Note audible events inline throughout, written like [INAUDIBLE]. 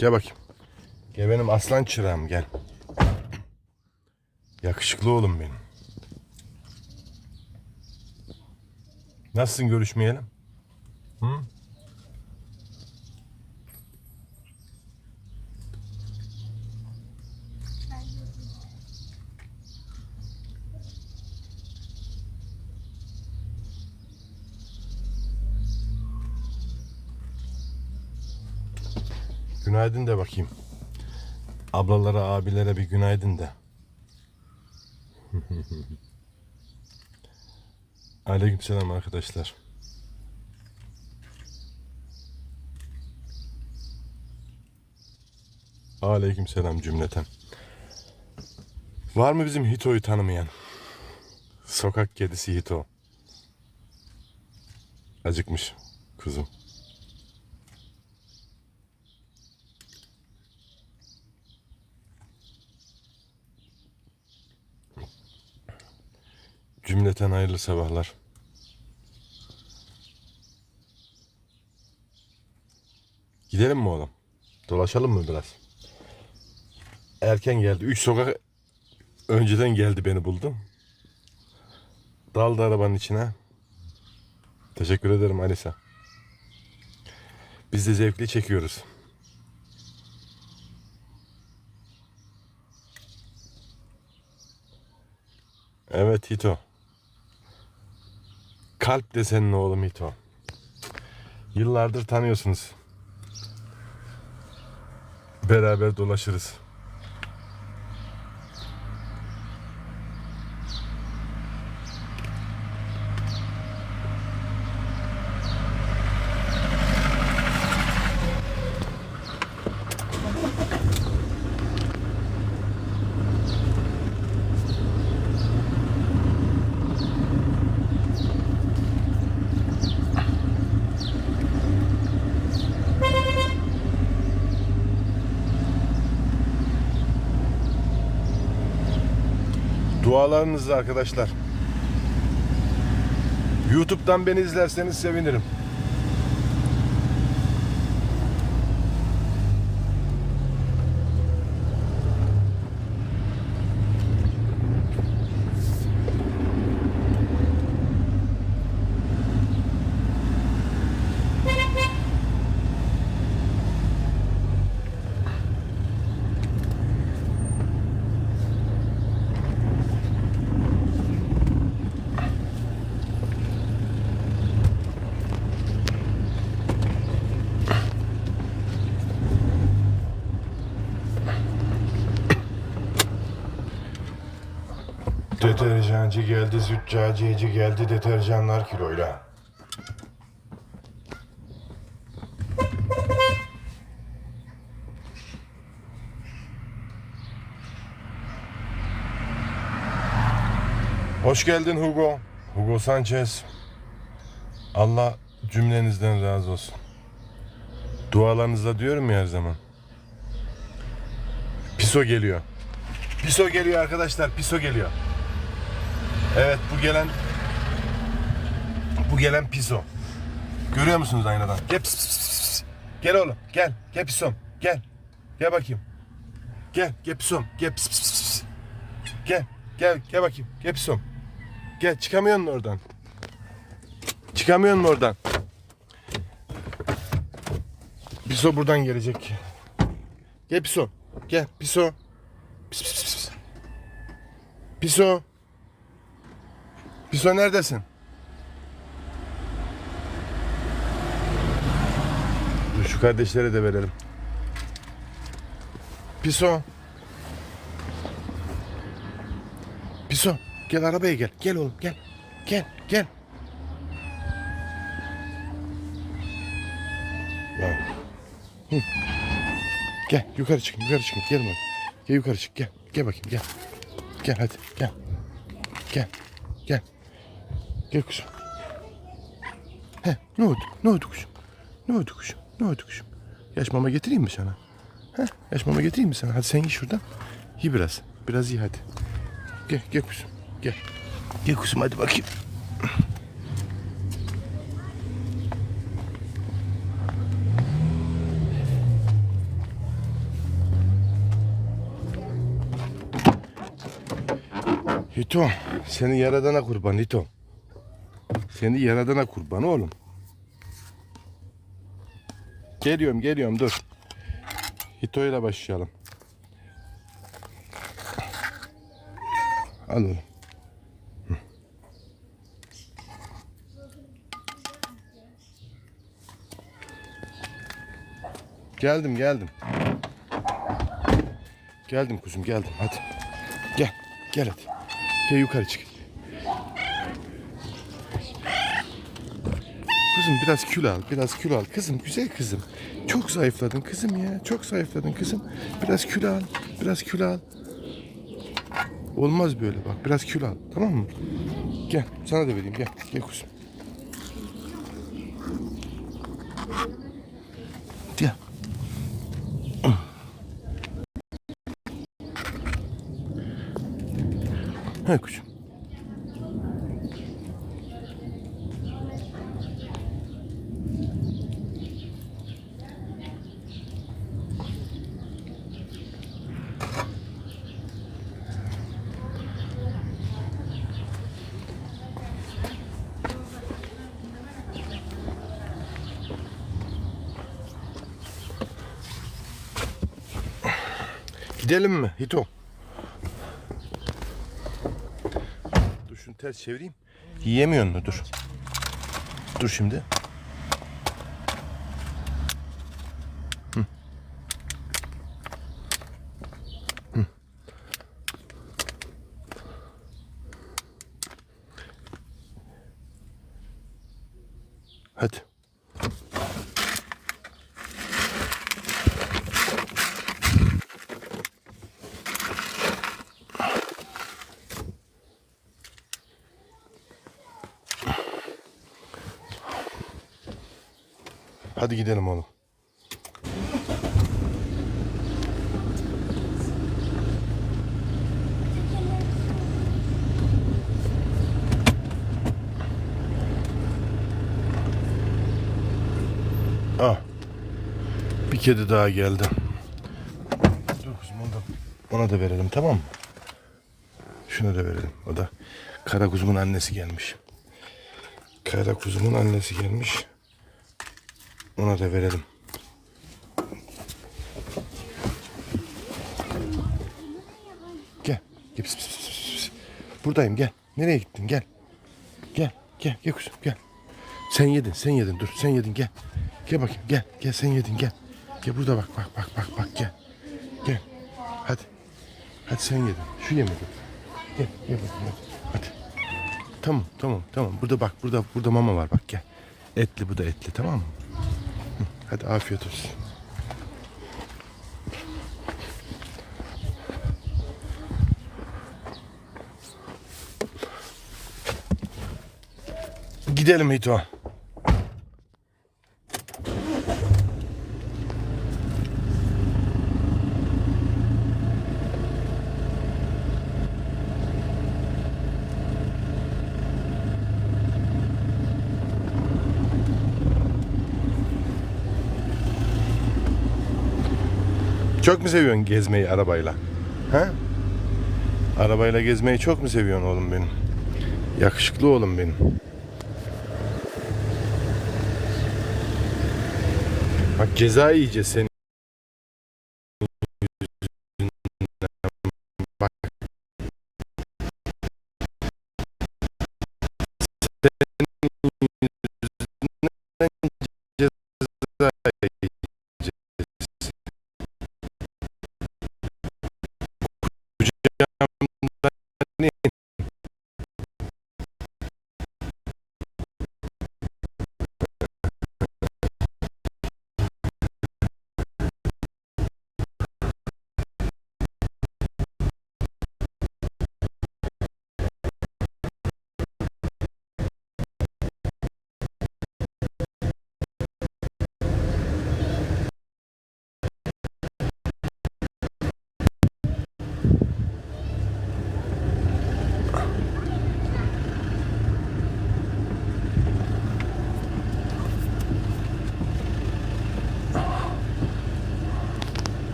Gel bakayım. Gel benim aslan çırağım gel. Yakışıklı oğlum benim. Nasılsın görüşmeyelim? Hı? Günaydın de bakayım. Ablalara, abilere bir günaydın de. [LAUGHS] Aleykümselam arkadaşlar. Aleykümselam cümleten. Var mı bizim Hito'yu tanımayan? Sokak kedisi Hito. Acıkmış kuzum. Cümleten hayırlı sabahlar. Gidelim mi oğlum? Dolaşalım mı biraz? Erken geldi. Üç sokak önceden geldi beni buldu. Daldı arabanın içine. Teşekkür ederim Alisa. Biz de zevkli çekiyoruz. Evet Hito. Kalp de senin oğlum Hito. Yıllardır tanıyorsunuz. Beraber dolaşırız. Dualarınızla arkadaşlar. YouTube'dan beni izlerseniz sevinirim. Deterjancı geldi, züccaciyeci geldi, deterjanlar kiloyla. Hoş geldin Hugo. Hugo Sanchez. Allah cümlenizden razı olsun. Dualarınızda diyorum ya her zaman. Piso geliyor. Piso geliyor arkadaşlar. Piso geliyor. Evet bu gelen bu gelen piso. Görüyor musunuz aynadan? Gel pis, pis, pis, pis. Gel oğlum. Gel. Gel pisom. Gel. Gel bakayım. Gel. Gel pisom. Gel pis, pis, pis. Gel. Gel. Gel bakayım. Gel pisom. Gel. Çıkamıyor musun oradan? Çıkamıyor musun oradan? Piso buradan gelecek. Gel piso. Gel piso. Pis, pis, pis, pis. Piso. Piso neredesin? Dur şu kardeşlere de verelim. Piso. Piso. Gel arabaya gel. Gel oğlum gel. Gel gel. Ya. Hı. Gel yukarı çıkın yukarı çıkın. Gel bak. Gel yukarı çık gel. Gel bakayım gel. Gel hadi gel. Gel. Gel. Gel kuzum. He, ne oldu? Ne oldu kuzum? Ne oldu kuzum? Ne oldu kuzum? Yaş mama getireyim mi sana? He, yaş mama getireyim mi sana? Hadi sen ye şuradan. Ye biraz. Biraz ye hadi. Gel, gel kuzum. Gel. Gel kuzum hadi bakayım. Hito, seni yaradana kurban Hito. Seni yaradana kurban oğlum. Geliyorum geliyorum dur. Hito ile başlayalım. Al oğlum. Geldim geldim. Geldim kuzum geldim hadi. Gel gel hadi. Gel yukarı çık. Kızım biraz kilo al, biraz kilo al. Kızım güzel kızım. Çok zayıfladın kızım ya. Çok zayıfladın kızım. Biraz kilo al, biraz kilo al. Olmaz böyle bak. Biraz kilo al. Tamam mı? Gel sana da vereyim gel. Gel kuzum. Gel. Ha kuzum. Gidelim mi Hito? Dur şunu ters çevireyim. Yiyemiyor mu? Dur. Dur şimdi. Hı. Hı. Hadi. Hadi gidelim oğlum. Ah. Bir kedi daha geldi. Dur kızım onu da, ona da verelim tamam mı? Şuna da verelim. O da kara kuzumun annesi gelmiş. Kara kuzumun annesi gelmiş. Ona da verelim. Gel. Gel. Pis, pis, pis, pis. Buradayım gel. Nereye gittin gel. Gel. Gel. Gel kuzum gel. Sen yedin sen yedin dur sen yedin gel. Gel bakayım gel. Gel sen yedin gel. Gel burada bak bak bak bak bak gel. Gel. Hadi. Hadi sen yedin. Şu yemedi. Gel gel bakayım hadi. Hadi. Tamam tamam tamam. Burada bak burada burada mama var bak gel. Etli bu da etli tamam mı? Hadi afiyet olsun. Gidelim Hito. Çok mu seviyorsun gezmeyi arabayla? He? Arabayla gezmeyi çok mu seviyorsun oğlum benim? Yakışıklı oğlum benim. Bak ceza yiyeceğiz seni.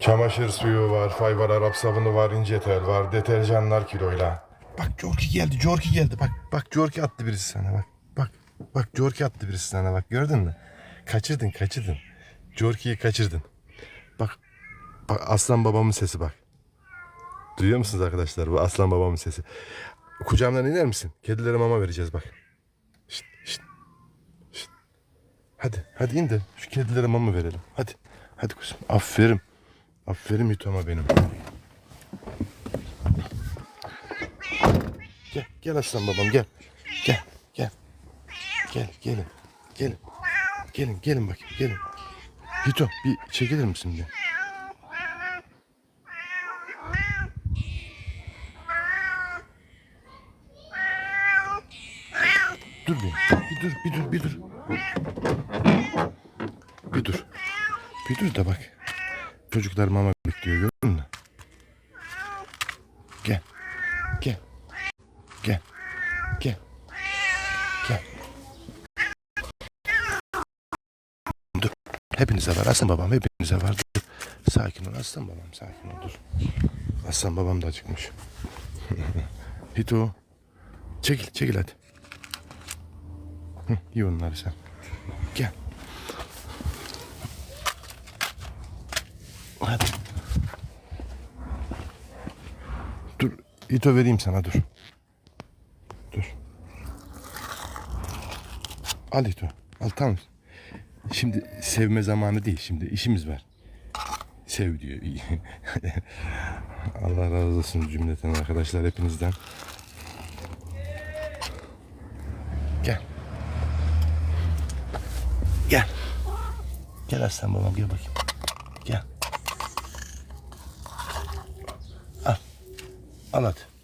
Çamaşır suyu var, fay var, Arap sabunu var, ince tel var, deterjanlar kiloyla. Bak Jorki geldi, Jorki geldi. Bak, bak Jorki attı birisi sana bak. Bak, bak Jorki attı birisi sana bak. Gördün mü? Kaçırdın, kaçırdın. Jorki'yi kaçırdın. Bak, bak aslan babamın sesi bak. Duyuyor musunuz arkadaşlar? Bu aslan babamın sesi. Kucağımdan iner misin? Kedilere mama vereceğiz bak. Şşt, şşt, şşt. Hadi, hadi in de şu kedilere mama verelim. Hadi, hadi kuzum. Aferin. Aferin Yutama benim. Gel, gel aslan babam gel. Gel, gel. Gel, gelin. Gelin. Gelin, gelin bakayım, gelin. Hito bir çekilir misin bir? Dur bir, bir dur, bir dur, bir dur. Bir dur. Bir dur da bak. Çocuklar mama bekliyor gördün mü? Gel. Gel. Gel. Gel. Gel. Dur. Hepinize var. Aslan babam hepinize var. Dur. Sakin ol aslan babam sakin ol dur. Aslan babam da acıkmış. [LAUGHS] Hito. Çekil çekil hadi. Hı, iyi onları sen. Hadi. Dur. İto vereyim sana dur. Dur. Al İto. Al tamam. Şimdi sevme zamanı değil. Şimdi işimiz var. Sev diyor. [LAUGHS] Allah razı olsun cümleten arkadaşlar hepinizden. Gel. Gel. Gel aslan babam gel bakayım. Gel. Hadi.